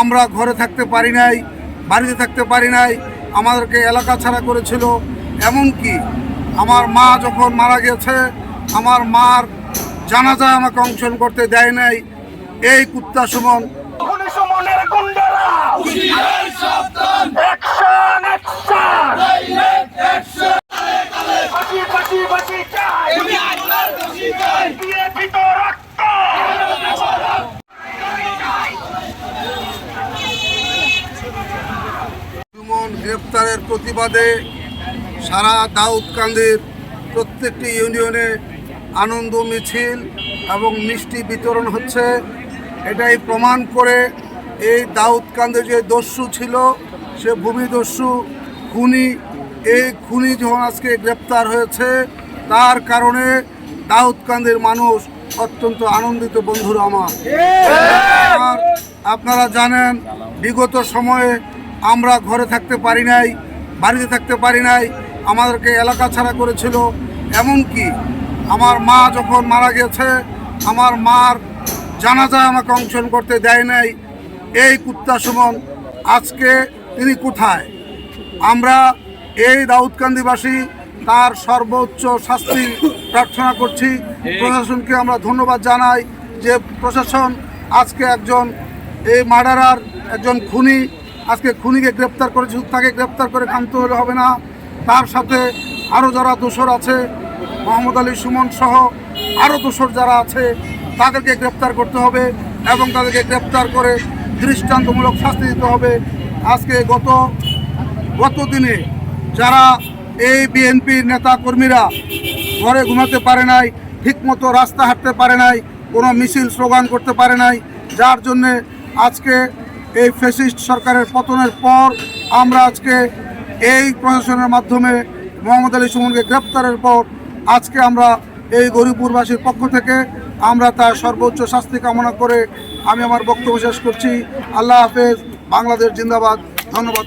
আমরা ঘরে থাকতে পারি নাই বাড়িতে থাকতে পারি নাই আমাদেরকে এলাকা ছাড়া করেছিল। এমনকি আমার মা যখন মারা গেছে আমার মার জানাজায় আমাকে অংশগ্রহণ করতে দেয় নাই। এই কুত্তা সুমন। গ্রেপ্তারের প্রতিবাদে সারা দাউদকান্দির প্রত্যেকটি ইউনিয়নে আনন্দ মিছিল এবং মিষ্টি বিতরণ হচ্ছে। এটাই প্রমাণ করে এই দাউদকান্দে যে দস্যু ছিল, সে ভূমিদস্যু খুনি, এই খুনি যখন আজকে গ্রেপ্তার হয়েছে, তার কারণে দাউদকান্দের মানুষ অত্যন্ত আনন্দিত বন্ধুরা আমার। আপনারা জানেন, বিগত সময়ে আমরা ঘরে থাকতে পারি নাই, বাড়িতে থাকতে পারি নাই, আমাদেরকে এলাকা ছাড়া করেছিল। এমনকি আমার মা যখন মারা গেছে, আমার মার জানাজায় আমাকে অংশগ্রহণ করতে দেয় নাই। এই কুত্তা সুমন, আজকে তিনি কোথায়? আমরা এই দাউদকান্দিবাসী, তার সর্বোচ্চ শাস্তি প্রার্থনা করছি। প্রশাসনকে আমরা ধন্যবাদ জানাই যে প্রশাসন আজকে একজন এই মার্ডারার একজন খুনি আজকে খুনিকে গ্রেপ্তার করেছে তাকে গ্রেপ্তার করে ক্ষান্ত হলে হবে না। তার সাথে আরও যারা দোষর আছে, মোহাম্মদ আলী সুমন সহ আরও দোষর যারা আছে, তাদেরকে গ্রেপ্তার করতে হবে এবং তাদেরকে গ্রেপ্তার করে দৃষ্টান্তমূলক শাস্তি দিতে হবে। আজকে গত গত দিনে যারা এই বিএনপির নেতা কর্মীরা ঘরে ঘুমাতে পারে নাই, ঠিকমতো রাস্তা হাঁটতে পারে নাই, কোনো মিছিল, স্লোগান করতে পারে নাই, যার জন্যে আজকে এই ফ্যাসিস্ট সরকারের পতনের পর আমরা আজকে এই প্রশাসনের মাধ্যমে মোহাম্মদ আলী সুমনকে গ্রেপ্তারের পর আজকে আমরা এই গরিবপুরবাসীর পক্ষ থেকে আমরা তার সর্বোচ্চ শাস্তি কামনা করে আমি আমার বক্তব্য শেষ করছি। আল্লাহ হাফেজ। বাংলাদেশ জিন্দাবাদ। ধন্যবাদ।